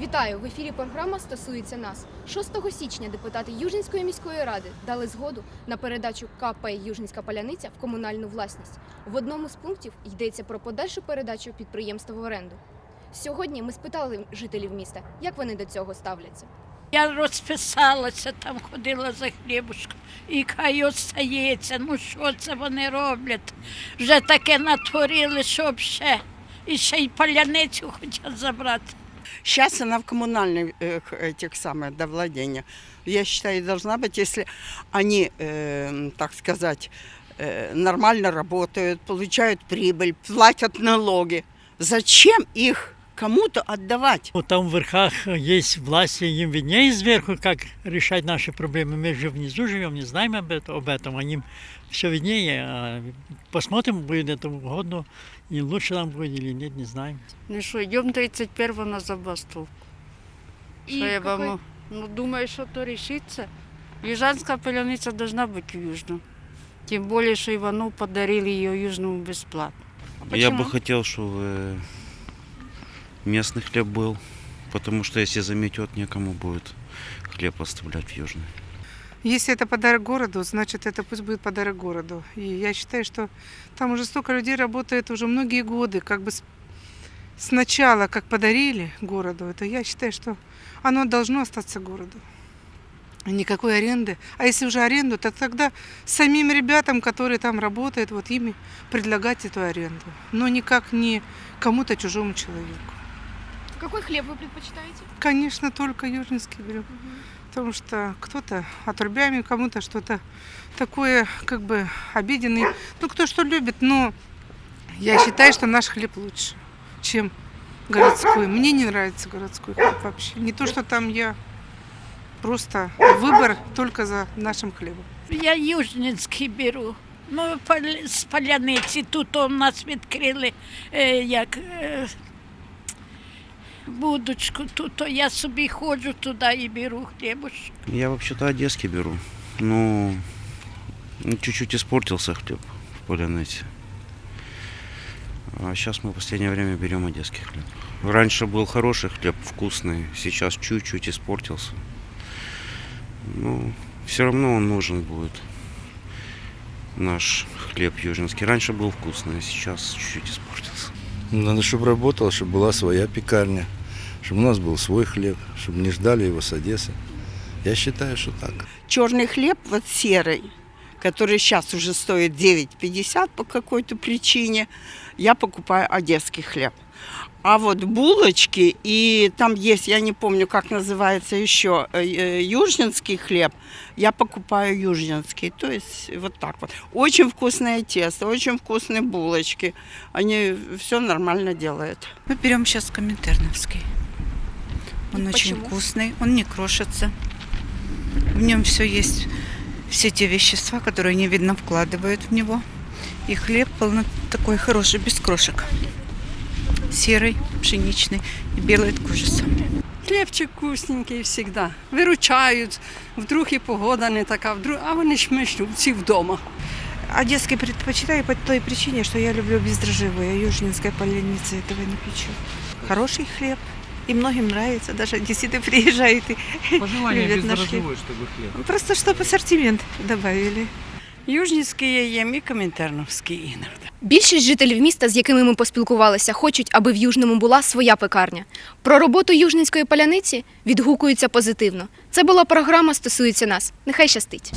Вітаю! В ефірі програма стосується нас. 6 січня депутати Южненської міської ради дали згоду на передачу КП Южненська Паляниця в комунальну власність. В одному з пунктів йдеться про подальшу передачу підприємства в оренду. Сьогодні ми спитали жителів міста, як вони до цього ставляться. Я розписалася, там ходила за хлібушком. І хай остається. Ну що це вони роблять? Вже таке натворили, що ще. І ще й паляницю хочуть забрати. Сейчас она в коммунальных э, этих самых до владения. Я считаю, должна быть, если они, э, так сказать, э, нормально работают, получают прибыль, платят налоги. Зачем их кому-то отдавать? Вот там в верхах есть власти, им виднее сверху, как решать наши проблемы. Мы же внизу живем, не знаем об этом, об этом. Они все виднее. А Посмотрим, будет это угодно, и лучше нам будет или нет, не знаем. Ну что, идем 31 на забастовку. Что я вам... Ну, думаю, что то решится. Южанская поляница должна быть в Южном. Тем более, что Иванов подарили ее Южному бесплатно. Я бы хотел, чтобы местный хлеб был, потому что если заметет, некому будет хлеб оставлять в Южный. Если это подарок городу, значит, это пусть будет подарок городу. И я считаю, что там уже столько людей работает уже многие годы, как бы сначала, как подарили городу, это я считаю, что оно должно остаться городу. Никакой аренды. А если уже аренду, то тогда самим ребятам, которые там работают, вот ими предлагать эту аренду. Но никак не кому-то чужому человеку. Какой хліб ви предпочитаєте? Конечно, только южнинский берем. Потому что кто-то отрубями, кому-то что-то такое, как бы, обиденный. Ну, кто что любит, но я считаю, что наш хлеб лучше, чем городской. Мне не нравится городской хлеб вообще. Не то, что там я просто выбор только за нашим хлебом. Я Южненський беру. Ну, пал- з паляниці тут у нас відкрили е, як е, будочку, тут то я собі ходжу туди і беру хлібушок. Я вообще-то одесский беру. Ну, ну, чуть-чуть испортился хлеб в Поляныте. А сейчас мы в последнее время берем одесский хлеб. Раньше был хороший хлеб, вкусный, сейчас чуть-чуть испортился. Ну, все равно он нужен будет. Наш хлеб южинский. Раньше был вкусный, а сейчас чуть-чуть испортился. Надо, чтобы работала, чтобы была своя пекарня, чтобы у нас был свой хлеб, чтобы не ждали его с Одессы. Я считаю, что так. Черный хлеб, вот серый, который сейчас уже стоит 9,50 по какой-то причине, я покупаю одесский хлеб. А вот булочки, и там есть, я не помню, как называется еще, э, э, южнинский хлеб, я покупаю южнинский. То есть вот так вот. Очень вкусное тесто, очень вкусные булочки. Они все нормально делают. Мы берем сейчас коминтерновский. Он И очень почему? вкусный, он не крошится. В нем все есть, все те вещества, которые не видно вкладывают в него. И хлеб полно такой хороший, без крошек. Серый, пшеничный и белый такой же самый. Хлібчик вкусненький завжди. Виручають, вдруг і погода не така, вдруг, а вони ж ми ж всі вдома. Одесский предпочитаю по той причине, что я люблю бездрожжевой, а южнинская поляница этого не печу. Хороший хлеб. И многим нравится, даже одесситы приезжают и любят наш хлеб. Просто чтобы ассортимент добавили. Южницкий я ем и Коминтерновский иногда. Більшість жителів міста, з якими ми поспілкувалися, хочуть, аби в Южному була своя пекарня. Про роботу Южненської паляниці відгукуються позитивно. Це була програма стосується нас. Нехай щастить.